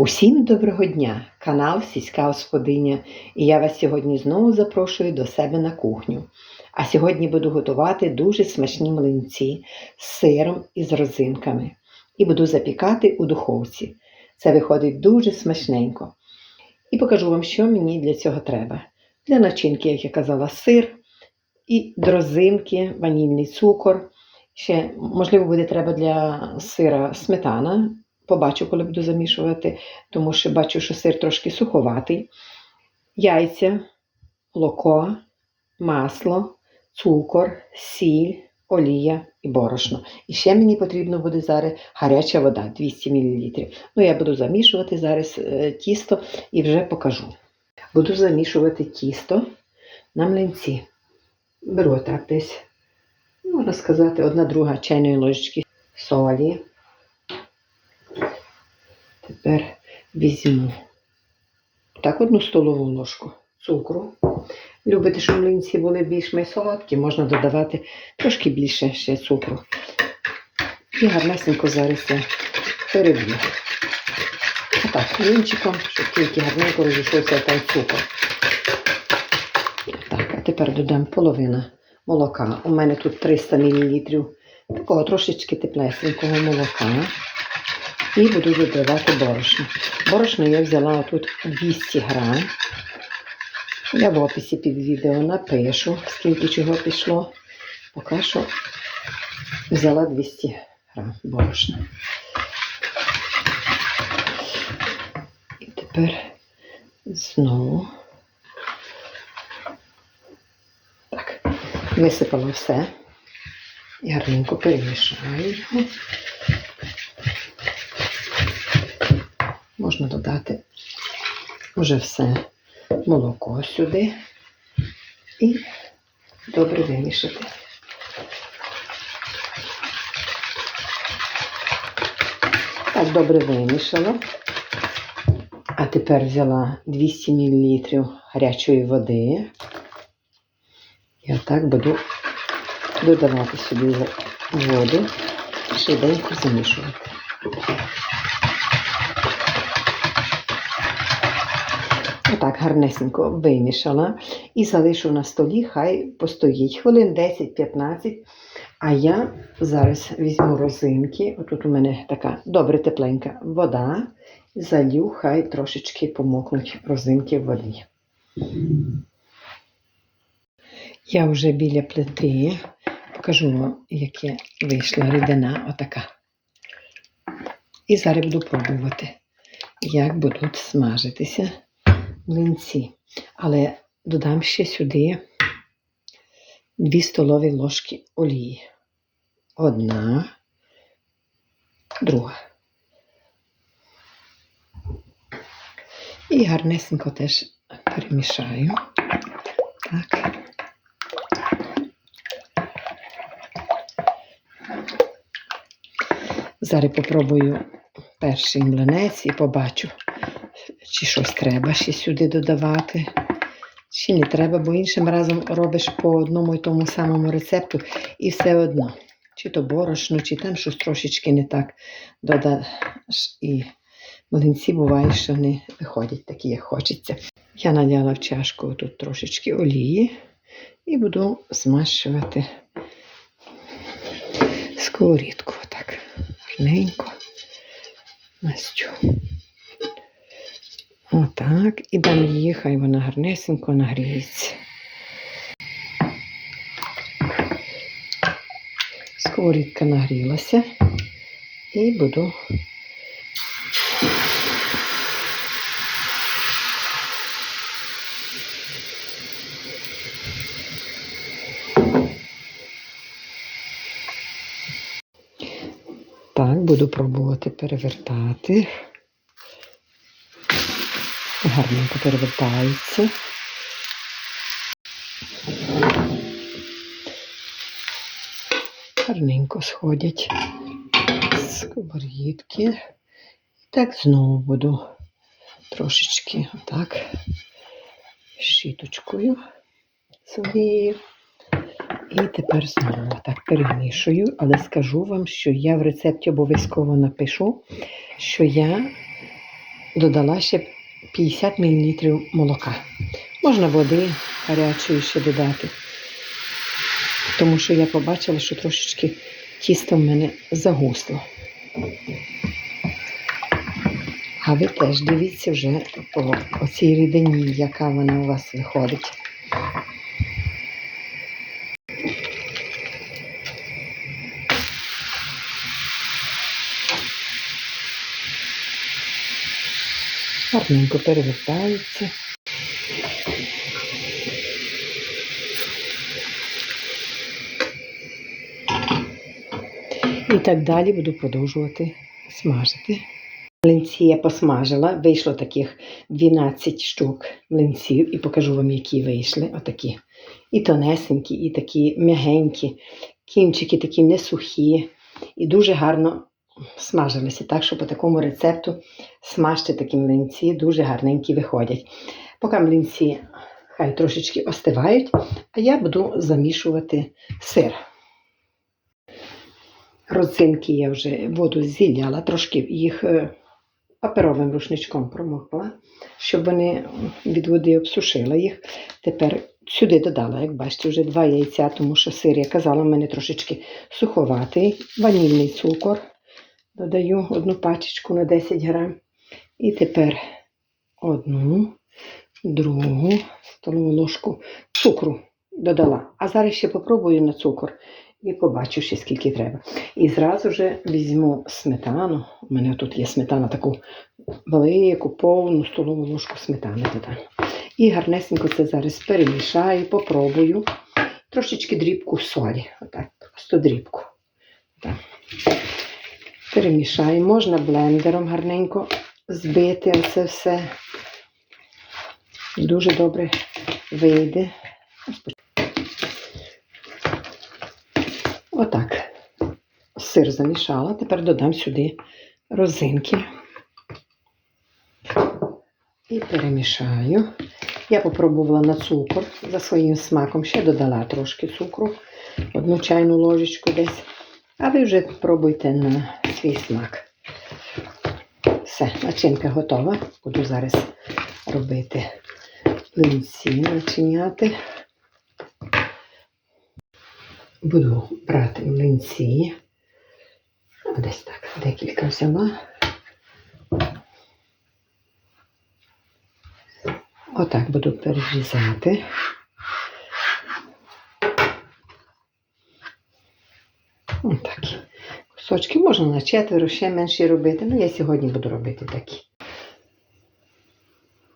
Усім доброго дня! Канал Сільська Господиня. І я вас сьогодні знову запрошую до себе на кухню. А сьогодні буду готувати дуже смачні млинці з сиром і з розинками. І буду запікати у духовці. Це виходить дуже смачненько. І покажу вам, що мені для цього треба. Для начинки, як я казала, сир і дрозинки, ванільний цукор. Ще, можливо, буде треба для сира сметана. Побачу, коли буду замішувати, тому що бачу, що сир трошки суховатий. Яйця, молоко, масло, цукор, сіль, олія і борошно. І ще мені потрібно буде зараз гаряча вода 200 мл. Ну, я буду замішувати зараз е, тісто і вже покажу. Буду замішувати тісто на млинці. Беру так десь, можна сказати, одна друга чайної ложечки солі. Тепер візьму так одну столову ложку цукру. Любите, щоб млинці були більш солодкі, можна додавати трошки більше ще цукру. І гарнесенько зараз я переб'ю. Отак, вінчиком, щоб тільки гарненько розійшовся там цукор. Так, а тепер додам половина молока. У мене тут 300 мл такого трошечки теплесенького молока. І буду додавати борошно. Борошно я взяла тут 200 грам. Я в описі під відео напишу, скільки чого пішло. Поки що взяла 200 грам борошна. І тепер знову так, висипала все. І гарненько перемішаю його. Можна додати вже все молоко сюди і добре вимішати. Так, добре вимішала. А тепер взяла 200 мл гарячої води. Я так буду додавати сюди воду і швиденько замішувати. Отак гарнесенько вимішала і залишу на столі, хай постоїть хвилин 10-15. А я зараз візьму розинки. Отут у мене така добре тепленька вода. Залью, хай трошечки помокнуть розинки в воді. Я вже біля плити. Покажу вам, яке вийшла рідина отака. І зараз буду пробувати, як будуть смажитися млинці. Але додам ще сюди 2 столові ложки олії. Одна, друга. І гарнесенько теж перемішаю. Так. Зараз попробую перший млинець і побачу, чи щось треба ще сюди додавати, чи не треба, бо іншим разом робиш по одному і тому самому рецепту і все одно. Чи то борошно, чи там щось трошечки не так додаш. І млинці буває, що не виходять такі, як хочеться. Я наляла в чашку тут трошечки олії і буду змащувати сковорідку. Так, гарненько. Настю. Отак. І дам її, хай вона гарнесенько нагріється. Сковорідка нагрілася. І буду Так, буду пробувати перевертати. Гарненько перевертається. Гарненько сходять з сковорідки. І так знову буду трошечки отак щіточкою своєю. І тепер знову так перемішую, але скажу вам, що я в рецепті обов'язково напишу, що я додала ще 50 мл молока. Можна води гарячої ще додати. Тому що я побачила, що трошечки тісто в мене загусло. А ви теж дивіться вже по оцій рідині, яка вона у вас виходить. Гарненько перевертається. І так далі буду продовжувати смажити. Млинці я посмажила, вийшло таких 12 штук млинців, і покажу вам, які вийшли. Отакі. І тонесенькі, і такі м'ягенькі, кінчики такі не сухі, і дуже гарно смажилися. Так що по такому рецепту смажте такі млинці, дуже гарненькі виходять. Поки млинці хай трошечки остивають, а я буду замішувати сир. Родзинки я вже воду зіляла, трошки їх е, паперовим рушничком промокла, щоб вони від води обсушила їх. Тепер сюди додала, як бачите, вже два яйця, тому що сир, я казала, в мене трошечки суховатий, ванільний цукор. Додаю одну пачечку на 10 грам. І тепер одну, другу столову ложку цукру додала. А зараз ще попробую на цукор і побачу ще скільки треба. І зразу же візьму сметану. У мене тут є сметана таку велику, повну столову ложку сметани додам. І гарнесенько це зараз перемішаю, попробую. Трошечки дрібку солі. Отак, просто дрібку. Так. Перемішаю. Можна блендером гарненько збити це все. Дуже добре вийде. Отак. Сир замішала. Тепер додам сюди розинки. І перемішаю. Я попробувала на цукор за своїм смаком. Ще додала трошки цукру, одну чайну ложечку десь. А ви вже пробуйте на свій смак. Все, начинка готова. Буду зараз робити млинці, начиняти. Буду брати млинці. Десь так, декілька взяла. Отак буду перерізати. Отакі кусочки. Можна на четверо, ще менші робити. Ну, я сьогодні буду робити такі.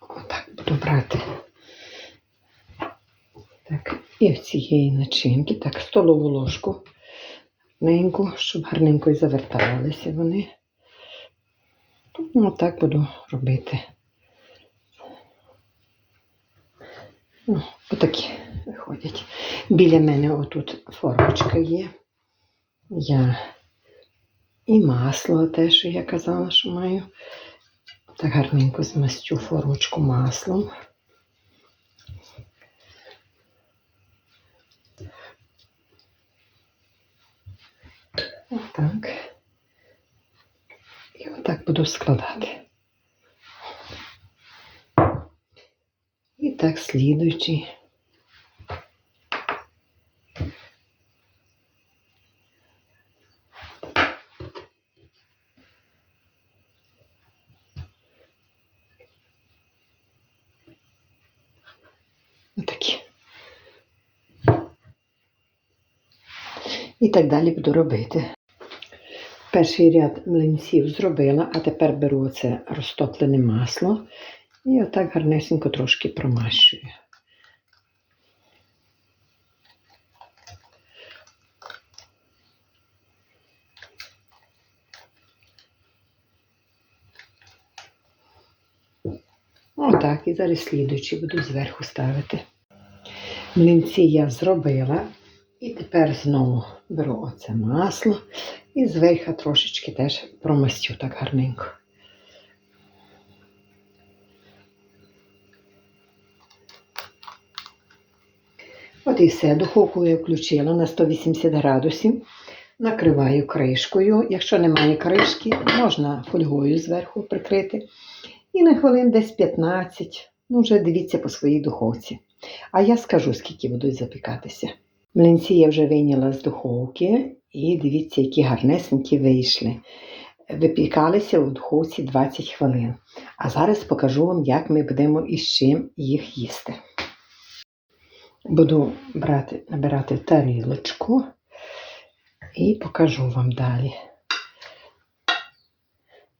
Отак буду брати. Так, і в цієї начинки, так, столову ложку гарненьку, щоб гарненько і заверталися вони. Ну, отак буду робити. Ну, отакі виходять. Біля мене отут формочка є. Я і масло те, що я казала, що маю. Так гарненько змастю формочку маслом. Отак. І отак буду складати. І так слідуючи. Отакі. І так далі буду робити. Перший ряд млинців зробила, а тепер беру оце розтоплене масло і отак гарнесенько трошки промащую. Отак, і зараз слідуючий буду зверху ставити. Млинці я зробила. І тепер знову беру оце масло і зверху трошечки теж промастю так гарненько. От і все. Духовку я включила на 180 градусів. Накриваю кришкою. Якщо немає кришки, можна фольгою зверху прикрити. І на хвилин десь 15. Ну, вже дивіться по своїй духовці. А я скажу, скільки будуть запікатися. Млинці я вже вийняла з духовки, і дивіться, які гарнесенькі вийшли. Випікалися у духовці 20 хвилин. А зараз покажу вам, як ми будемо із чим їх їсти. Буду брати, набирати тарілочку і покажу вам далі.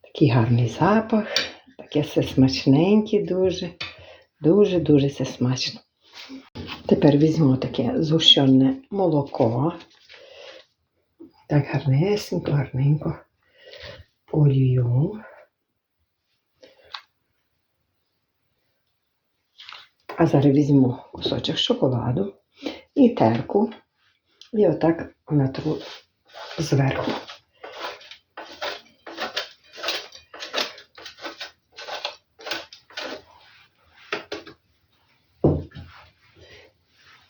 Такий гарний запах, таке все смачненьке дуже, дуже-дуже це смачно. Тепер візьму таке згущене молоко. Так гарнесенько, гарненько полью. А зараз візьму кусочок шоколаду і терку. І отак натру зверху.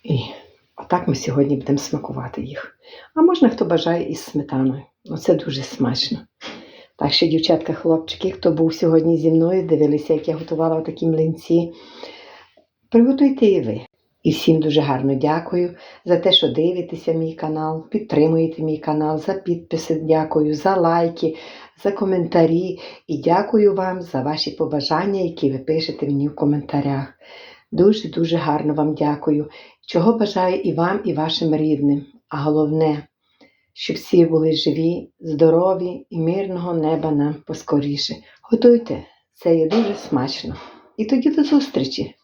І отак ми сьогодні будемо смакувати їх. А можна, хто бажає із сметаною. Ну, це дуже смачно. Так що, дівчатка, хлопчики, хто був сьогодні зі мною, дивилися, як я готувала такі млинці. Приготуйте і ви. І всім дуже гарно дякую за те, що дивитеся мій канал, підтримуєте мій канал, за підписи дякую, за лайки, за коментарі. І дякую вам за ваші побажання, які ви пишете мені в коментарях. Дуже-дуже гарно вам дякую. Чого бажаю і вам, і вашим рідним. А головне, щоб всі були живі, здорові і мирного неба нам поскоріше. Готуйте, це є дуже смачно. І тоді до зустрічі!